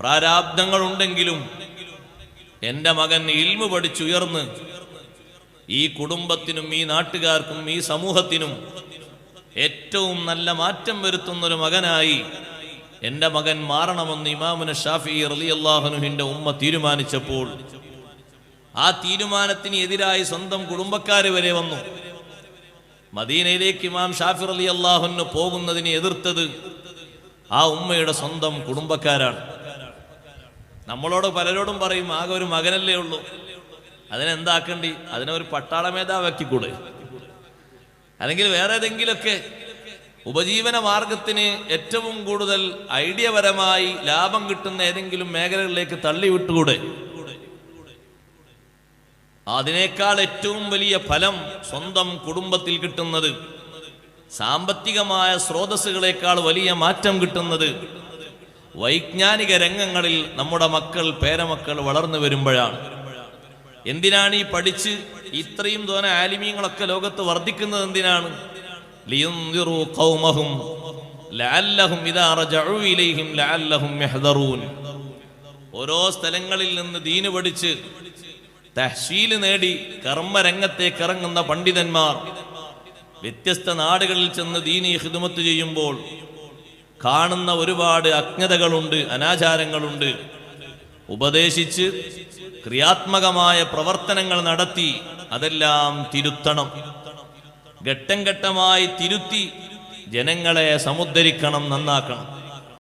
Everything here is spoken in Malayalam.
പ്രാരാബ്ദങ്ങളുണ്ടെങ്കിലും എന്റെ മകൻ ഇൽമു പഠിച്ചുയർന്ന് ഈ കുടുംബത്തിനും ഈ നാട്ടുകാർക്കും ഈ സമൂഹത്തിനും ഏറ്റവും നല്ല മാറ്റം വരുത്തുന്ന ഒരു മകനായി എന്റെ മകൻ മാറണമെന്ന് ഇമാമുന ഷാഫി റലി അള്ളാഹനുഹിന്റെ ഉമ്മ തീരുമാനിച്ചപ്പോൾ ആ തീരുമാനത്തിന് എതിരായി സ്വന്തം കുടുംബക്കാര് വരെ വന്നു. മദീനയിലേക്ക് ഇമാം ഷാഫി അലി അള്ളാഹുന് പോകുന്നതിനെ എതിർത്തത് ആ ഉമ്മയുടെ സ്വന്തം കുടുംബക്കാരാണ്. നമ്മളോട് പലരോടും പറയും ആകെ ഒരു മകനല്ലേ ഉള്ളൂ. അതിനെന്താക്കണ്ടി? അതിനെ ഒരു പട്ടാള മേധാവാക്കിക്കൂടെ അല്ലെങ്കിൽ വേറെ ഏതെങ്കിലുമൊക്കെ ഉപജീവന മാർഗത്തിന് ഏറ്റവും കൂടുതൽ ഐഡിയപരമായി ലാഭം കിട്ടുന്ന ഏതെങ്കിലും മേഖലകളിലേക്ക് തള്ളിവിട്ടുകൂടെ? അതിനേക്കാൾ ഏറ്റവും വലിയ ഫലം സ്വന്തം കുടുംബത്തിൽ കിട്ടുന്നത് സാമ്പത്തികമായ സ്രോതസ്സുകളേക്കാൾ വലിയ മാറ്റം കിട്ടുന്നത് വൈജ്ഞാനിക രംഗങ്ങളിൽ നമ്മുടെ മക്കൾ പേരമക്കൾ വളർന്നു വരുമ്പോഴാണ്. എന്തിനാണ് ഈ പഠിച്ച് ഇത്രയും തോന ആലിമീങ്ങളൊക്കെ ലോകത്ത് വർദ്ധിക്കുന്നത് എന്തിനാണ്? ഓരോ സ്ഥലങ്ങളിൽ നിന്ന് ദീന് പഠിച്ച് തഹ്ശീൽ നേടി കർമ്മരംഗത്തേക്ക് ഇറങ്ങുന്ന പണ്ഡിതന്മാർ വ്യത്യസ്ത നാടുകളിൽ ചെന്ന് ദീനി ഹിദുമത്ത് ചെയ്യുമ്പോൾ കാണുന്ന ഒരുപാട് അജ്ഞതകളുണ്ട് അനാചാരങ്ങളുണ്ട്. ഉപദേശിച്ച് ക്രിയാത്മകമായ പ്രവർത്തനങ്ങൾ നടത്തി അതെല്ലാം തിരുത്തണം. ഘട്ടം ഘട്ടമായി തിരുത്തി ജനങ്ങളെ സമുദ്ധരിക്കണം നന്നാക്കണം.